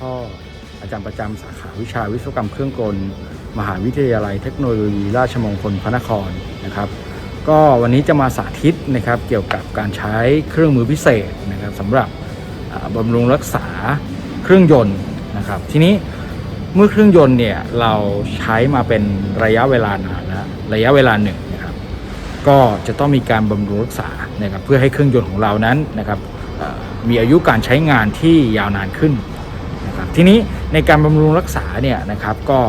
พ่ออาจารย์ประจำสาขาวิชาวิศวกรรมเครื่องกล มหาวิทยาลัยเทคโนโลยีราชมงคลพระนครนะครับ ก็วันนี้จะมาสาธิตนะครับเกี่ยวกับการใช้เครื่องมือพิเศษนะครับสำหรับอ่าบำรุงรักษาเครื่องยนต์นะครับ ทีนี้เมื่อเครื่องยนต์เนี่ยเราใช้มาเป็นระยะเวลานานแล้วระยะเวลาหนึ่งนะครับก็จะต้องมีการบำรุงรักษานะครับเพื่อให้เครื่องยนต์ของเรานั้นนะครับมีอายุการใช้งานที่ยาวนานขึ้น นะครับทีนี้ในการบำรุงรักษาเนี่ยนะครับก็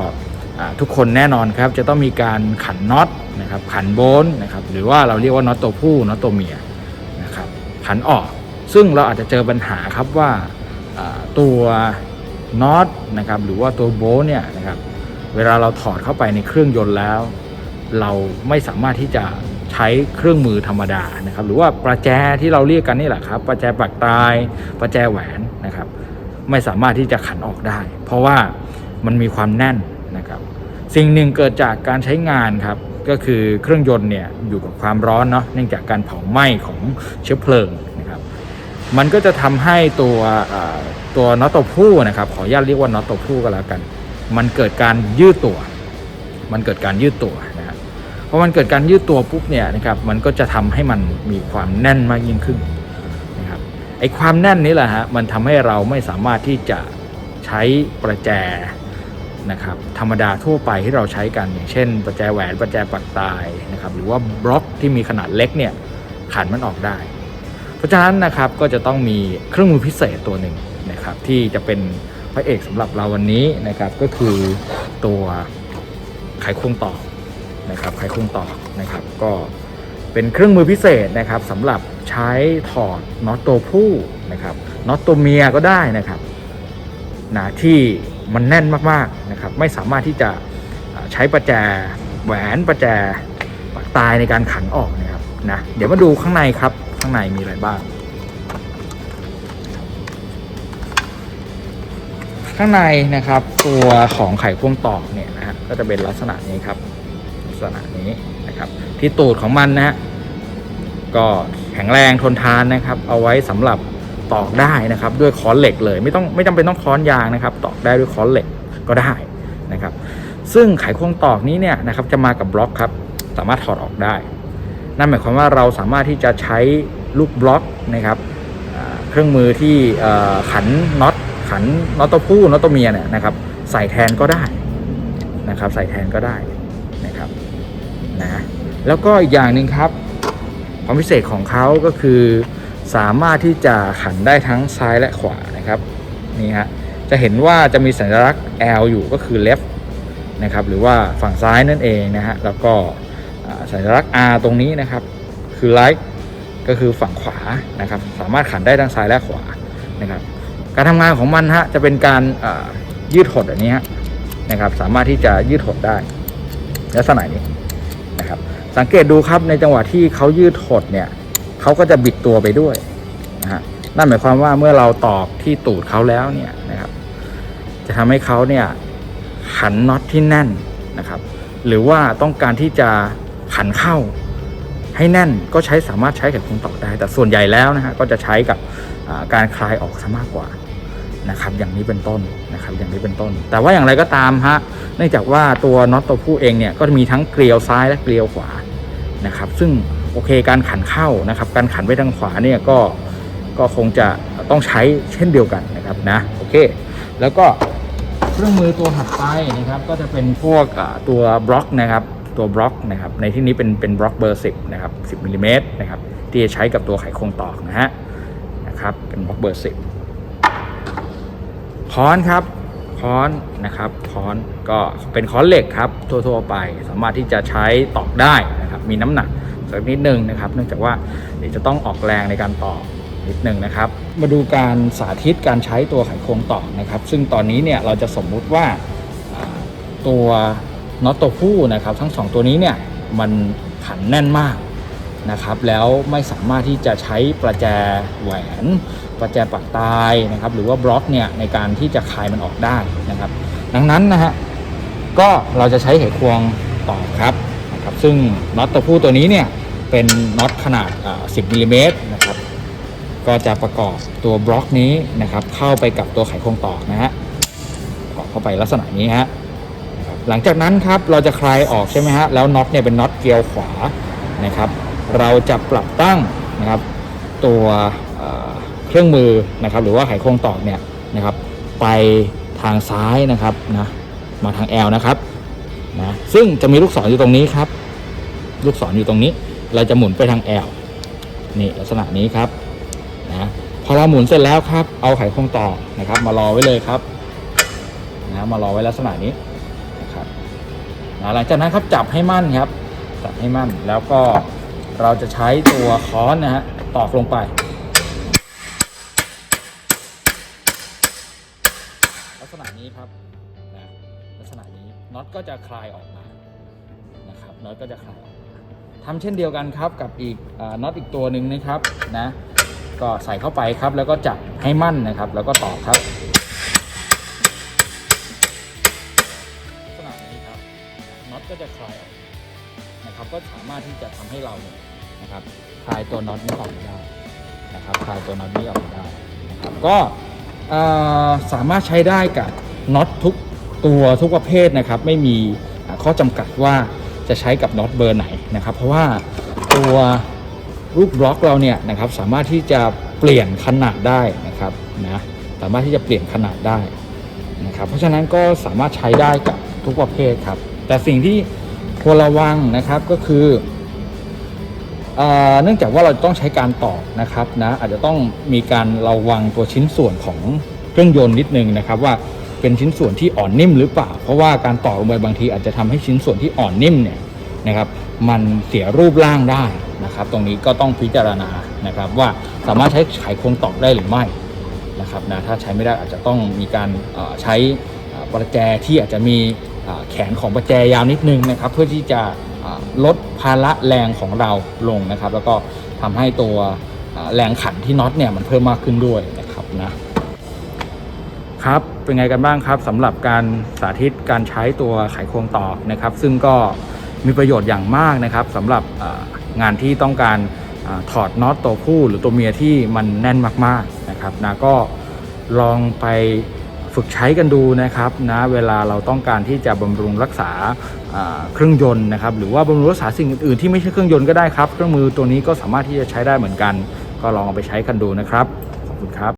ทุกคนแน่นอนครับจะต้องมีการขันน็อตนะครับขันโบนนะครับหรือว่าเราเรียกว่าน็อตตัวผู้น็อตตัวเมียนะครับขันออก ซึ่งเราอาจจะเจอปัญหาครับว่าอ่าตัวน็อตนะครับหรือว่าตัวโบนเนี่ยนะครับเวลาเราถอดเข้าไปในเครื่องยนต์แล้ว เราไม่สามารถที่จะใช้เครื่องมือธรรมดานะครับหรือว่าประแจที่เราเรียกกันนี่แหละครับประแจปักตายประแจแหวนนะครับ ไม่สามารถที่จะขันออกได้ เพราะว่ามันมีความแน่นนะครับ สิ่งหนึ่งเกิดจากการใช้งานครับ ก็คือเครื่องยนต์เนี่ยอยู่กับความร้อนเนาะเนื่องจากการเผาไหม้ของเชื้อเพลิงนะครับ มันก็จะทำให้ตัวตัวน็อตตัวผู้นะครับ ขออนุญาตเรียกว่าน็อตตัวผู้ก็แล้วกัน มันเกิดการยืดตัว มันเกิดการยืดตัวนะครับพราะมันเกิดการยืดตัวปุ๊บเนี่ยนะครับ มันก็จะทำให้มันมีความแน่นมากยิ่งขึ้น ไอ้ความแน่นนี้แหละฮะมันทำให้เราไม่สามารถที่จะใช้ประแจนะครับธรรมดาทั่วไปที่เราใช้กันอย่างเช่น ประแจแหวนประแจปักตายนะครับหรือว่าบล็อกที่มีขนาดเล็กเนี่ยขันมันออกได้ เพราะฉะนั้นนะครับก็จะต้องมีเครื่องมือพิเศษตัวหนึ่งนะครับที่จะเป็นพระเอกสำหรับเราวันนี้นะครับก็คือตัวไขควงต่อนะครับไขควงต่อนะครับก็ เป็นเครื่องมือพิเศษนะครับสำหรับใช้ถอดน็อตตัวผู้นะครับน็อตตัวเมียก็ได้นะครับนะที่มันแน่นมากๆนะครับไม่สามารถที่จะใช้ประแจแหวนประแจปักตายในการขันออกนะครับนะเดี๋ยวมาดูข้างในครับข้างในมีอะไรบ้าง ข้างในนะครับตัวของไขควงตอกเนี่ยนะฮะก็จะเป็นลักษณะนี้ครับลักษณะนี้ นะครับที่ตูดของมันนะฮะก็แข็งแรงทนทานนะครับ เอาไว้สำหรับตอกได้นะครับ ด้วยค้อนเหล็กเลย ไม่ต้องไม่จำเป็นต้องค้อนยางนะครับ ตอกได้ด้วยค้อนเหล็กก็ได้นะครับ ซึ่งไขควงตอกนี้เนี่ยนะครับจะมากับบล็อกครับ สามารถถอดออกได้ นั่นหมายความว่าเราสามารถที่จะใช้ลูกบล็อกนะครับเครื่องมือที่ขันน็อตขันน็อตตัวผู้น็อตตัวเมียเนี่ยนะครับ ใส่แทนก็ได้นะครับ ใส่แทนก็ได้ นะแล้วก็อีกอย่างหนึ่งครับ ความพิเศษของเขาก็คือสามารถที่จะขันได้ทั้งซ้ายและขวานะครับนี่ฮะจะเห็นว่าจะมีสัญลักษณ์ L อยู่ก็คือ left นะครับหรือว่าฝั่งซ้ายนั่นเองนะฮะแล้วก็สัญลักษณ์ R ตรงนี้นะครับคือ right ก็คือฝั่งขวานะครับสามารถขันได้ทั้งซ้ายและขวานะครับการทำงานของมันฮะจะเป็นการยืดหดอันนี้ฮะนะครับสามารถที่จะยืดหดได้ลักษณะนี้ นะครับ สังเกตดูครับในจังหวะที่เขายืดหดเนี่ยเขาก็จะบิดตัวไปด้วยนะฮะนั่นหมายความว่าเมื่อเราตอกที่ตูดเขาแล้วเนี่ยนะครับ จะทำให้เขาเนี่ยขันน็อตที่แน่นนะครับ หรือว่าต้องการที่จะขันเข้าให้แน่นก็ใช้สามารถใช้กับคงตอกได้ แต่ส่วนใหญ่แล้วนะฮะก็จะใช้กับการคลายออกซะมากกว่า นะครับอย่างนี้เป็นต้นนะครับอย่างนี้เป็นต้น แต่ว่าอย่างไรก็ตามฮะเนื่องจากว่าตัวน็อตตัวผู้เองเนี่ยก็มีทั้งเกลียวซ้ายและเกลียวขวานะครับซึ่งโอเคการขันเข้านะครับการขันไปทางขวาเนี่ยก็ก็คงจะต้องใช้เช่นเดียวกันนะครับนะโอเค แล้วก็เครื่องมือตัวถัดไปนะครับก็จะเป็นพวกตัวบล็อกนะครับตัวบล็อกนะครับในที่นี้เป็นเป็นบล็อกเบอร์10นะครับ10มิลลิเมตรนะครับที่จะใช้กับตัวไขควงตอกนะฮะนะครับเป็นบล็อกเบอร์10 ค้อนครับค้อนนะครับค้อนก็เป็นค้อนเหล็กครับทั่วๆไป สามารถที่จะใช้ตอกได้นะครับมีน้ำหนักสักนิดนึงนะครับ เนื่องจากว่าเดี๋ยวจะต้องออกแรงในการตอกนิดหนึ่งนะครับ มาดูการสาธิตการใช้ตัวไขควงตอกนะครับ ซึ่งตอนนี้เนี่ยเราจะสมมุติว่าตัวน็อตตัวผู้นะครับ ทั้งสองตัวนี้เนี่ยมันขันแน่นมาก นะครับแล้วไม่สามารถที่จะใช้ประแจแหวนประแจปักตายนะครับหรือว่าบล็อกเนี่ยในการที่จะคลายมันออกได้นะครับ ดังนั้นนะฮะก็เราจะใช้ไขควงตอกครับนะครับ ซึ่งน็อตตัวผู้ตัวนี้เนี่ยเป็นน็อตขนาด 10มิลลิเมตรนะครับก็จะประกอบตัวบล็อกนี้นะครับเข้าไปกับตัวไขควงตอกนะฮะประกอบเข้าไปลักษณะนี้ฮะหลังจากนั้นครับเราจะคลายออกใช่ไหมฮะแล้วน็อตเนี่ยเป็นน็อตเกลียวขวานะครับ เราจะปรับตั้งนะครับตัวเเครื่องมือนะครับหรือว่าไขควงตอกเนี่ยนะครับไปทางซ้ายนะครับนะมาทาง L นะครับนะซึ่งจะมีลูกศรอยู่ตรงนี้ครับ ลูกศรอยู่ตรงนี้ เราจะหมุนไปทาง L นี่ลักษณะนี้ครับนะพอเราหมุนเสร็จแล้วครับ เอาไขควงตอกนะครับ มารอไว้เลยครับนะมารอไว้ลักษณะนี้นะครับนะหลังจากนั้นครับจับให้มั่นครับจับให้มั่นแล้วก็ เราจะใช้ตัวค้อนนะฮะตอกลงไป ลักษณะนี้ครับนะลักษณะนี้น็อตก็จะคลายออกมานะครับน็อตก็จะคลายออกทำเช่นเดียวกันครับกับอีกอน็อตอีกตัวหนึ่งนะครับนะก็ใส่เข้าไปครับแล้วก็จับให้มั่นนะครับ แล้วก็ตอกครับ ก็สามารถที่จะทำให้เราเนี่ยนะครับคลายตัวน็อตนี้ออกมาได้นะครับคลายตัวน็อตนี้ออกมาได้นะครับก็สามารถใช้ได้กับน็อตทุกตัวทุกประเภทนะครับ ไม่มีข้อจำกัดว่าจะใช้กับน็อตเบอร์ไหนนะครับ เพราะว่าตัวลูกบล็อกเราเนี่ยนะครับสามารถที่จะเปลี่ยนขนาดได้นะครับนะสามารถที่จะเปลี่ยนขนาดได้นะครับเพราะฉะนั้นก็สามารถใช้ได้กับทุกประเภทครับ แต่สิ่งที่ ควรระวังนะครับก็คือเนื่องจากว่าเราต้องใช้การต่อนะครับนะอาจจะต้องมีการระวังตัวชิ้นส่วนของเครื่องยนต์นิดนึงนะครับว่าเป็นชิ้นส่วนที่อ่อนนิ่มหรือเปล่า เพราะว่าการต่อลงไปบางทีอาจจะทำให้ชิ้นส่วนที่อ่อนนิ่มเนี่ยนะครับมันเสียรูปร่างได้นะครับ ตรงนี้ก็ต้องพิจารณานะครับว่าสามารถใช้ไขควงตอกได้หรือไม่นะครับนะถ้าใช้ไม่ได้อาจจะต้องมีการใช้ประแจที่อาจจะมี แขนของประแจยาวนิดนึงนะครับ เพื่อที่จะลดภาระแรงของเราลงนะครับ แล้วก็ทำให้ตัวแรงขันที่น็อตเนี่ยมันเพิ่มมากขึ้นด้วยนะครับนะครับเป็นไงกันบ้างครับสำหรับการสาธิตการใช้ตัวไขควงต่อนะครับ ซึ่งก็มีประโยชน์อย่างมากนะครับสำหรับงานที่ต้องการอถอดน็อตตัวผู้หรือตัวเมียที่มันแน่นมากๆนะครับนะก็ลองไป ฝึกใช้กันดูนะครับนะเวลาเราต้องการที่จะบำรุงรักษาอ่าเครื่องยนต์นะครับหรือว่าบำรุงรักษาสิ่งอื่นๆที่ไม่ใช่เครื่องยนต์ก็ได้ครับ เครื่องมือตัวนี้ก็สามารถที่จะใช้ได้เหมือนกัน ก็ลองเอาไปใช้กันดูนะครับขอบคุณครับ